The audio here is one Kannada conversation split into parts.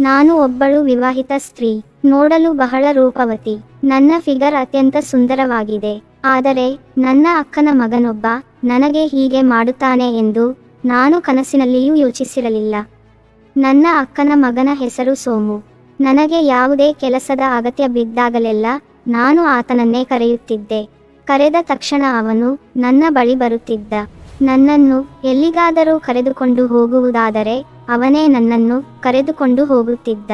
ನಾನು ಒಬ್ಬಳು ವಿವಾಹಿತ ಸ್ತ್ರೀ, ನೋಡಲು ಬಹಳ ರೂಪವತಿ. ನನ್ನ ಫಿಗರ್ ಅತ್ಯಂತ ಸುಂದರವಾಗಿದೆ. ಆದರೆ, ನನ್ನ ಅಕ್ಕನ ಮಗನೊಬ್ಬ ನನಗೆ ಹೀಗೆ ಮಾಡುತ್ತಾನೆ ಎಂದು ನಾನು ಕನಸಿನಲ್ಲಿಯೂ ಯೋಚಿಸಿರಲಿಲ್ಲ. ನನ್ನ ಅಕ್ಕನ ಮಗನ ಹೆಸರು ಸೋಮು. ನನಗೆ ಯಾವುದೇ ಕೆಲಸದ ಅಗತ್ಯ ಬಿದ್ದಾಗಲೆಲ್ಲ ನಾನು ಆತನನ್ನೇ ಕರೆಯುತ್ತಿದ್ದೆ. ಕರೆದ ತಕ್ಷಣ ಅವನು ನನ್ನ ಬಳಿ ಬರುತ್ತಿದ್ದ. ನನ್ನನ್ನು ಎಲ್ಲಿಗಾದರೂ ಕರೆದುಕೊಂಡು ಹೋಗುವುದಾದರೆ ಅವನೇ ನನ್ನನ್ನು ಕರೆದುಕೊಂಡು ಹೋಗುತ್ತಿದ್ದ.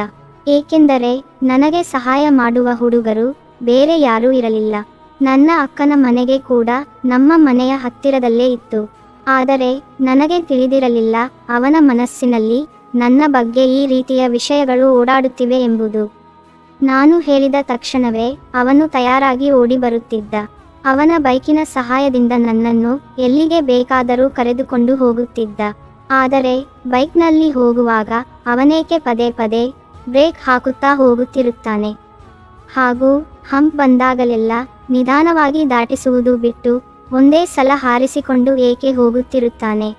ಏಕೆಂದರೆ ನನಗೆ ಸಹಾಯ ಮಾಡುವ ಹುಡುಗರು ಬೇರೆ ಯಾರೂ ಇರಲಿಲ್ಲ. ನನ್ನ ಅಕ್ಕನ ಮನೆಗೆ ಕೂಡ ನಮ್ಮ ಮನೆಯ ಹತ್ತಿರದಲ್ಲೇ ಇತ್ತು. ಆದರೆ ನನಗೆ ತಿಳಿದಿರಲಿಲ್ಲ ಅವನ ಮನಸ್ಸಿನಲ್ಲಿ ನನ್ನ ಬಗ್ಗೆ ಈ ರೀತಿಯ ವಿಷಯಗಳು ಓಡಾಡುತ್ತಿವೆ ಎಂಬುದು. ನಾನು ಹೇಳಿದ ತಕ್ಷಣವೇ ಅವನು ತಯಾರಾಗಿ ಓಡಿ ಬರುತ್ತಿದ್ದ ಅವನ ಬೈಕಿನ ಸಹಾಯದಿಂದ ನನ್ನನ್ನು ಎಲ್ಲಿಗೆ ಬೇಕಾದರೂ ಕರೆದುಕೊಂಡು ಹೋಗುತ್ತಿದ್ದ. ಆದರೆ ಬೈಕ್ನಲ್ಲಿ ಹೋಗುವಾಗ ಅವನೇಕೆ ಪದೇ ಪದೇ ಬ್ರೇಕ್ ಹಾಕುತ್ತಾ ಹೋಗುತ್ತಿರುತ್ತಾನೆ. ಹಾಗೂ ಹಂಪ್ ಬಂದಾಗಲೆಲ್ಲ ನಿಧಾನವಾಗಿ ದಾಟಿಸುವುದು ಬಿಟ್ಟು ಒಂದೇ ಸಲ ಹಾರಿಸಿಕೊಂಡು ಏಕೆ ಹೋಗುತ್ತಿರುತ್ತಾನೆ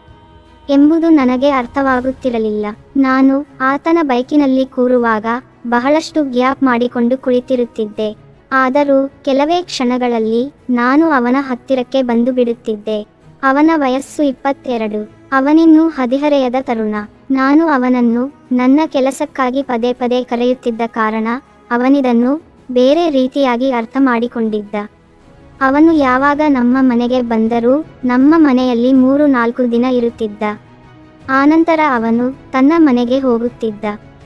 ಎಂಬುದು ನನಗೆ ಅರ್ಥವಾಗುತ್ತಿರಲಿಲ್ಲ. ನಾನು ಆತನ ಬೈಕಿನಲ್ಲಿ ಕೂರುವಾಗ ಬಹಳಷ್ಟು ಗ್ಯಾಪ್ ಮಾಡಿಕೊಂಡು ಕುಳಿತಿರುತ್ತಿದ್ದೆ. ಆದರೂ ಕೆಲವೇ ಕ್ಷಣಗಳಲ್ಲಿ ನಾನು ಅವನ ಹತ್ತಿರಕ್ಕೆ ಬಂದು ಬಿಡುತ್ತಿದ್ದೆ. ಅವನ ವಯಸ್ಸು ಇಪ್ಪತ್ತೆರಡು. ಅವನಿನ್ನೂ ಹದಿಹರೆಯದ ತರುಣ. ನಾನು ಅವನನ್ನು ನನ್ನ ಕೆಲಸಕ್ಕಾಗಿ ಪದೇ ಪದೇ ಕರೆಯುತ್ತಿದ್ದ ಕಾರಣ ಅವನಿದನ್ನು ಬೇರೆ ರೀತಿಯಾಗಿ ಅರ್ಥ ಮಾಡಿಕೊಂಡಿದ್ದ ಅವನು ಯಾವಾಗ ನಮ್ಮ ಮನೆಗೆ ಬಂದರೂ ನಮ್ಮ ಮನೆಯಲ್ಲಿ ಮೂರು ನಾಲ್ಕು ದಿನ ಇರುತ್ತಿದ್ದ. ಆನಂತರ ಅವನು ತನ್ನ ಮನೆಗೆ ಹೋಗುತ್ತಿದ್ದ.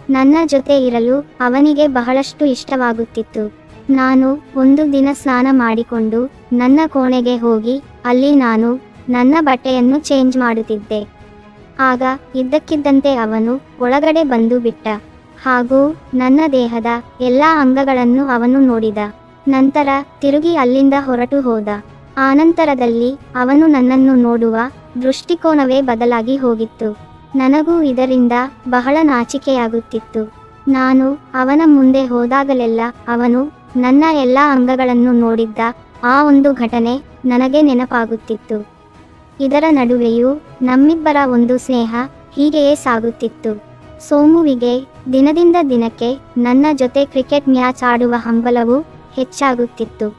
ನನ್ನ ಜೊತೆ ಇರಲು ಅವನಿಗೆ ಬಹಳಷ್ಟು ಇಷ್ಟವಾಗುತ್ತಿತ್ತು. ನಾನು ಒಂದು ದಿನ ಸ್ನಾನ ಮಾಡಿಕೊಂಡು ನನ್ನ ಕೋಣೆಗೆ ಹೋಗಿ ಅಲ್ಲಿ ನಾನು ನನ್ನ ಬಟ್ಟೆಯನ್ನು ಚೇಂಜ್ ಮಾಡುತ್ತಿದ್ದೆ. ಆಗ ಇದ್ದಕ್ಕಿದ್ದಂತೆ ಅವನು ಒಳಗಡೆ ಬಂದು ಬಿಟ್ಟ. ಹಾಗೂ ನನ್ನ ದೇಹದ ಎಲ್ಲ ಅಂಗಗಳನ್ನು ಅವನು ನೋಡಿದ. ನಂತರ ತಿರುಗಿ ಅಲ್ಲಿಂದ ಹೊರಟು ಹೋದ. ಆನಂತರದಲ್ಲಿ ಅವನು ನನ್ನನ್ನು ನೋಡುವ ದೃಷ್ಟಿಕೋನವೇ ಬದಲಾಗಿ ಹೋಗಿತ್ತು. ನನಗೂ ಇದರಿಂದ ಬಹಳ ನಾಚಿಕೆಯಾಗುತ್ತಿತ್ತು. ನಾನು ಅವನ ಮುಂದೆ ಹೋದಾಗಲೆಲ್ಲ ಅವನು ನನ್ನ ಎಲ್ಲ ಅಂಗಗಳನ್ನು ನೋಡಿದ್ದ ಆ ಒಂದು ಘಟನೆ ನನಗೆ ನೆನಪಾಗುತ್ತಿತ್ತು. ಇದರ ನಡುವೆಯೂ ನಮ್ಮಿಬ್ಬರ ಒಂದು ಸ್ನೇಹ ಹೀಗೆಯೇ ಸಾಗುತ್ತಿತ್ತು. ಸೋಮುವಿಗೆ ದಿನದಿಂದ ದಿನಕ್ಕೆ ನನ್ನ ಜೊತೆ ಕ್ರಿಕೆಟ್ ಮ್ಯಾಚ್ ಆಡುವ ಹಂಬಲವು ಹೆಚ್ಚಾಗುತ್ತಿತ್ತು.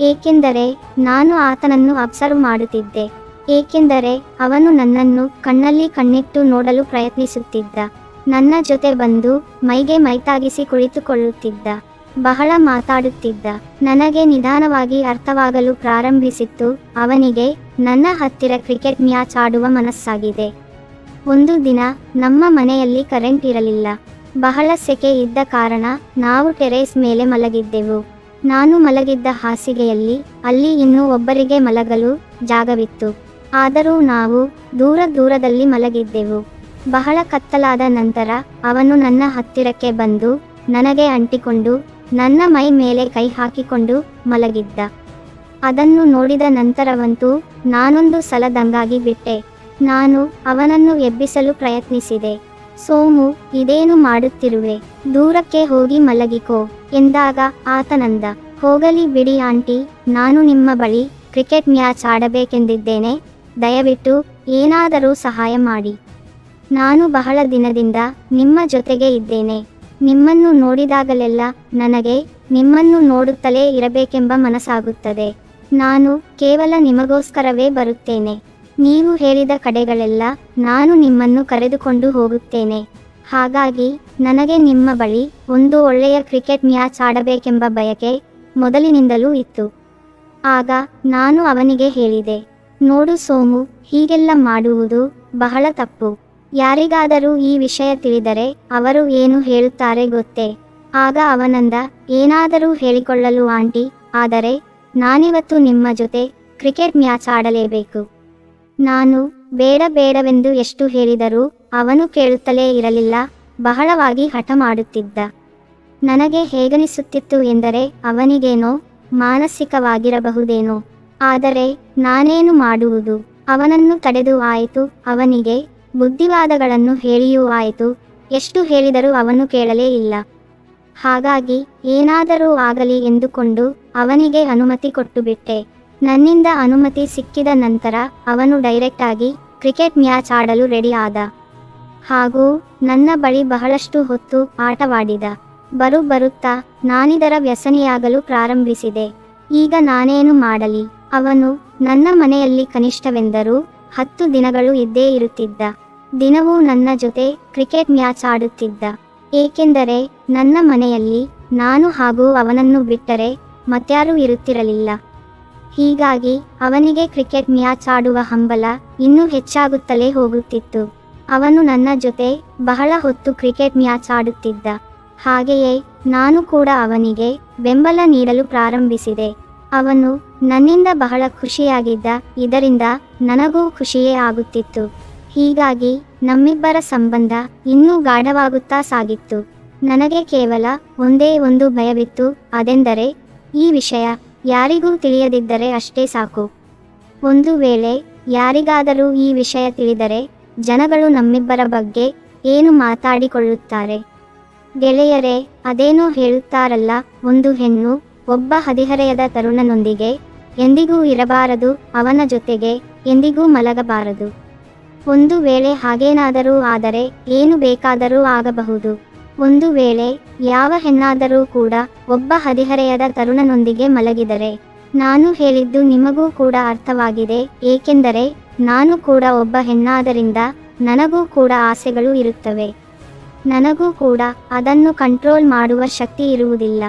ಏಕೆಂದರೆ ನಾನು ಆತನನ್ನು ಅಬ್ಸರ್ವ್ ಮಾಡುತ್ತಿದ್ದೆ. ಏಕೆಂದರೆ ಅವನು ನನ್ನನ್ನು ಕಣ್ಣಲ್ಲಿ ಕಣ್ಣಿಟ್ಟು ನೋಡಲು ಪ್ರಯತ್ನಿಸುತ್ತಿದ್ದ. ನನ್ನ ಜೊತೆ ಬಂದು ಮೈಗೆ ಮೈತಾಗಿಸಿ ಕುಳಿತುಕೊಳ್ಳುತ್ತಿದ್ದ. ಬಹಳ ಮಾತಾಡುತ್ತಿದ್ದ. ನನಗೆ ನಿಧಾನವಾಗಿ ಅರ್ಥವಾಗಲು ಪ್ರಾರಂಭಿಸಿತ್ತು. ಅವನಿಗೆ ನನ್ನ ಹತ್ತಿರ ಕ್ರಿಕೆಟ್ ಮ್ಯಾಚ್ ಆಡುವ ಮನಸ್ಸಾಗಿದೆ. ಒಂದು ದಿನ ನಮ್ಮ ಮನೆಯಲ್ಲಿ ಕರೆಂಟ್ ಇರಲಿಲ್ಲ. ಬಹಳ ಸೆಕೆ ಇದ್ದ ಕಾರಣ ನಾವು ಟೆರೇಸ್ ಮೇಲೆ ಮಲಗಿದ್ದೆವು. ನಾನು ಮಲಗಿದ್ದ ಹಾಸಿಗೆಯಲ್ಲಿ ಅಲ್ಲಿ ಇನ್ನೂ ಒಬ್ಬರಿಗೆ ಮಲಗಲು ಜಾಗವಿತ್ತು. ಆದರೂ ನಾವು ದೂರ ದೂರದಲ್ಲಿ ಮಲಗಿದ್ದೆವು. ಬಹಳ ಕತ್ತಲಾದ ನಂತರ ಅವನು ನನ್ನ ಹತ್ತಿರಕ್ಕೆ ಬಂದು ನನಗೆ ಅಂಟಿಕೊಂಡು ನನ್ನ ಮೈ ಮೇಲೆ ಕೈ ಹಾಕಿಕೊಂಡು ಮಲಗಿದ್ದ. ಅದನ್ನು ನೋಡಿದ ನಂತರವಂತೂ ನಾನೊಂದು ಸಲ ದಂಗಾಗಿ ಬಿಟ್ಟೆ. ನಾನು ಅವನನ್ನು ಎಬ್ಬಿಸಲು ಪ್ರಯತ್ನಿಸಿದೆ. ಸೋಮು, ಇದೇನು ಮಾಡುತ್ತಿರುವೆ? ದೂರಕ್ಕೆ ಹೋಗಿ ಮಲಗಿಕೋ, ಎಂದಾಗ ಆತನಂದ, ಹೋಗಲಿ ಬಿಡಿ ಆಂಟಿ, ನಾನು ನಿಮ್ಮ ಬಳಿ ಕ್ರಿಕೆಟ್ ಮ್ಯಾಚ್ ಆಡಬೇಕೆಂದಿದ್ದೇನೆ. ದಯವಿಟ್ಟು ಏನಾದರೂ ಸಹಾಯ ಮಾಡಿ. ನಾನು ಬಹಳ ದಿನದಿಂದ ನಿಮ್ಮ ಜೊತೆಗೆ ಇದ್ದೇನೆ. ನಿಮ್ಮನ್ನು ನೋಡಿದಾಗಲೆಲ್ಲ ನನಗೆ ನಿಮ್ಮನ್ನು ನೋಡುತ್ತಲೇ ಇರಬೇಕೆಂಬ ಮನಸ್ಸಾಗುತ್ತದೆ. ನಾನು ಕೇವಲ ನಿಮಗೋಸ್ಕರವೇ ಬರುತ್ತೇನೆ. ನೀವು ಹೇಳಿದ ಕಡೆಗಳೆಲ್ಲ ನಾನು ನಿಮ್ಮನ್ನು ಕರೆದುಕೊಂಡು ಹೋಗುತ್ತೇನೆ. ಹಾಗಾಗಿ ನನಗೆ ನಿಮ್ಮ ಬಳಿ ಒಂದು ಒಳ್ಳೆಯ ಕ್ರಿಕೆಟ್ ಮ್ಯಾಚ್ ಆಡಬೇಕೆಂಬ ಬಯಕೆ ಮೊದಲಿನಿಂದಲೂ ಇತ್ತು. ಆಗ ನಾನು ಅವನಿಗೆ ಹೇಳಿದೆ, ನೋಡು ಸೋಮು, ಹೀಗೆಲ್ಲ ಮಾಡುವುದು ಬಹಳ ತಪ್ಪು. ಯಾರಿಗಾದರೂ ಈ ವಿಷಯ ತಿಳಿದರೆ ಅವರು ಏನು ಹೇಳುತ್ತಾರೆ ಗೊತ್ತೇ. ಆಗ ಅವನಂದ, ಏನಾದರೂ ಹೇಳಿಕೊಳ್ಳಲು ಆಂಟಿ, ಆದರೆ ನಾನಿವತ್ತು ನಿಮ್ಮ ಜೊತೆ ಕ್ರಿಕೆಟ್ ಮ್ಯಾಚ್ ಆಡಲೇಬೇಕು. ನಾನು, ಬೇಡ ಬೇಡವೆಂದು ಎಷ್ಟು ಹೇಳಿದರೂ ಅವನು ಕೇಳುತ್ತಲೇ ಇರಲಿಲ್ಲ, ಬಹಳವಾಗಿ ಹಠ ಮಾಡುತ್ತಿದ್ದ. ನನಗೆ ಹೇಗನಿಸುತ್ತಿತ್ತು ಎಂದರೆ ಅವನಿಗೇನೋ ಮಾನಸಿಕವಾಗಿರಬಹುದೇನೋ, ಆದರೆ ನಾನೇನು ಮಾಡುವುದು? ಅವನನ್ನು ತಡೆದು ಆಯಿತು, ಅವನಿಗೆ ಬುದ್ಧಿವಾದಗಳನ್ನು ಹೇಳಿಯೂ ಆಯಿತು, ಎಷ್ಟು ಹೇಳಿದರೂ ಅವನು ಕೇಳಲೇ ಇಲ್ಲ. ಹಾಗಾಗಿ ಏನಾದರೂ ಆಗಲಿ ಎಂದುಕೊಂಡು ಅವನಿಗೆ ಅನುಮತಿ ಕೊಟ್ಟುಬಿಟ್ಟೆ. ನನ್ನಿಂದ ಅನುಮತಿ ಸಿಕ್ಕಿದ ನಂತರ ಅವನು ಡೈರೆಕ್ಟ್ ಆಗಿ ಕ್ರಿಕೆಟ್ ಮ್ಯಾಚ್ ಆಡಲು ರೆಡಿ ಆದ. ಹಾಗೂ ನನ್ನ ಬಳಿ ಬಹಳಷ್ಟು ಹೊತ್ತು ಆಟವಾಡಿದ. ಬರು ಬರುತ್ತಾ ನಾನಿದರ ವ್ಯಸನಿಯಾಗಲು ಪ್ರಾರಂಭಿಸಿದೆ. ಈಗ ನಾನೇನು ಮಾಡಲಿ? ಅವನು ನನ್ನ ಮನೆಯಲ್ಲಿ ಕನಿಷ್ಠವೆಂದರೂ ಹತ್ತು ದಿನಗಳು ಇದ್ದೇ ಇರುತ್ತಿದ್ದ. ದಿನವೂ ನನ್ನ ಜೊತೆ ಕ್ರಿಕೆಟ್ ಮ್ಯಾಚ್ ಆಡುತ್ತಿದ್ದ. ಏಕೆಂದರೆ ನನ್ನ ಮನೆಯಲ್ಲಿ ನಾನು ಹಾಗೂ ಅವನನ್ನು ಬಿಟ್ಟರೆ ಮತ್ಯಾರೂ ಇರುತ್ತಿರಲಿಲ್ಲ. ಹೀಗಾಗಿ ಅವನಿಗೆ ಕ್ರಿಕೆಟ್ ಮ್ಯಾಚ್ ಆಡುವ ಹಂಬಲ ಇನ್ನೂ ಹೆಚ್ಚಾಗುತ್ತಲೇ ಹೋಗುತ್ತಿತ್ತು. ಅವನು ನನ್ನ ಜೊತೆ ಬಹಳ ಹೊತ್ತು ಕ್ರಿಕೆಟ್ ಮ್ಯಾಚ್ ಆಡುತ್ತಿದ್ದ. ಹಾಗೆಯೇ ನಾನು ಕೂಡ ಅವನಿಗೆ ಬೆಂಬಲ ನೀಡಲು ಪ್ರಾರಂಭಿಸಿದೆ. ಅವನು ನನ್ನಿಂದ ಬಹಳ ಖುಷಿಯಾಗಿದ್ದ, ಇದರಿಂದ ನನಗೂ ಖುಷಿಯೇ ಆಗುತ್ತಿತ್ತು. ಹೀಗಾಗಿ ನಮ್ಮಿಬ್ಬರ ಸಂಬಂಧ ಇನ್ನೂ ಗಾಢವಾಗುತ್ತಾ ಸಾಗಿತ್ತು. ನನಗೆ ಕೇವಲ ಒಂದೇ ಒಂದು ಭಯವಿತ್ತು, ಅದೆಂದರೆ ಈ ವಿಷಯ ಯಾರಿಗೂ ತಿಳಿಯದಿದ್ದರೆ ಅಷ್ಟೇ ಸಾಕು. ಒಂದು ವೇಳೆ ಯಾರಿಗಾದರೂ ಈ ವಿಷಯ ತಿಳಿದರೆ ಜನಗಳು ನಮ್ಮಿಬ್ಬರ ಬಗ್ಗೆ ಏನು ಮಾತಾಡಿಕೊಳ್ಳುತ್ತಾರೆ? ಗೆಳೆಯರೇ, ಅದೇನೋ ಹೇಳುತ್ತಾರಲ್ಲ, ಒಂದು ಹೆಣ್ಣು ಒಬ್ಬ ಹದಿಹರೆಯದ ತರುಣನೊಂದಿಗೆ ಎಂದಿಗೂ ಇರಬಾರದು, ಅವನ ಜೊತೆಗೆ ಎಂದಿಗೂ ಮಲಗಬಾರದು. ಒಂದು ವೇಳೆ ಹಾಗೇನಾದರೂ ಆದರೆ ಏನು ಬೇಕಾದರೂ ಆಗಬಹುದು. ಒಂದು ವೇಳೆ ಯಾವ ಹೆಣ್ಣಾದರೂ ಕೂಡ ಒಬ್ಬ ಹದಿಹರೆಯದ ತರುಣನೊಂದಿಗೆ ಮಲಗಿದರೆ, ನಾನು ಹೇಳಿದ್ದು ನಿಮಗೂ ಕೂಡ ಅರ್ಥವಾಗಿದೆ, ಏಕೆಂದರೆ ನಾನು ಕೂಡ ಒಬ್ಬ ಹೆಣ್ಣಾದರಿಂದ ನನಗೂ ಕೂಡ ಆಸೆಗಳು ಇರುತ್ತವೆ. ನನಗೂ ಕೂಡ ಅದನ್ನು ಕಂಟ್ರೋಲ್ ಮಾಡುವ ಶಕ್ತಿ ಇರುವುದಿಲ್ಲ.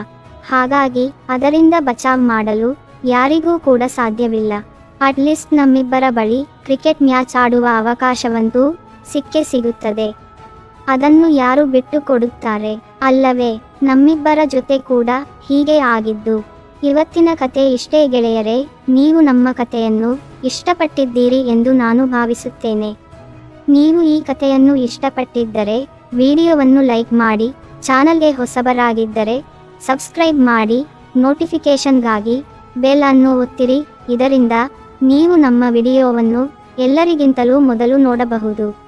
ಹಾಗಾಗಿ ಅದರಿಂದ ಬಚಾವ್ ಮಾಡಲು ಯಾರಿಗೂ ಕೂಡ ಸಾಧ್ಯವಿಲ್ಲ. ಅಟ್ಲೀಸ್ಟ್ ನಮ್ಮಿಬ್ಬರ ಬಳಿ ಕ್ರಿಕೆಟ್ ಮ್ಯಾಚ್ ಆಡುವ ಅವಕಾಶವಂತೂ ಸಿಕ್ಕೇ ಸಿಗುತ್ತದೆ. ಅದನ್ನು ಯಾರು ಬಿಟ್ಟು ಕೊಡುತ್ತಾರೆ? ಅಲ್ಲವೇ, ನಮ್ಮಿಬ್ಬರ ಜೊತೆ ಕೂಡ ಹೀಗೆ ಆಗಿದ್ದು, ಇವತ್ತಿನ ಕತೆ ಇಷ್ಟೇ ಗೆಳೆಯರೆ, ನೀವು ನಮ್ಮ ಕಥೆಯನ್ನು ಇಷ್ಟಪಟ್ಟಿದ್ದೀರಿ ಎಂದು ನಾನು ಭಾವಿಸುತ್ತೇನೆ. ನೀವು ಈ ಕಥೆಯನ್ನು ಇಷ್ಟಪಟ್ಟಿದ್ದರೆ ವಿಡಿಯೋವನ್ನು ಲೈಕ್ ಮಾಡಿ, ಚಾನಲ್ಗೆ ಹೊಸಬರಾಗಿದ್ದರೆ ಸಬ್ಸ್ಕ್ರೈಬ್ ಮಾಡಿ, ನೋಟಿಫಿಕೇಷನ್ಗಾಗಿ ಬೆಲ್ ಅನ್ನು ಒತ್ತಿರಿ. ಇದರಿಂದ ನೀವು ನಮ್ಮ ವಿಡಿಯೋವನ್ನು ಎಲ್ಲರಿಗಿಂತಲೂ ಮೊದಲು ನೋಡಬಹುದು.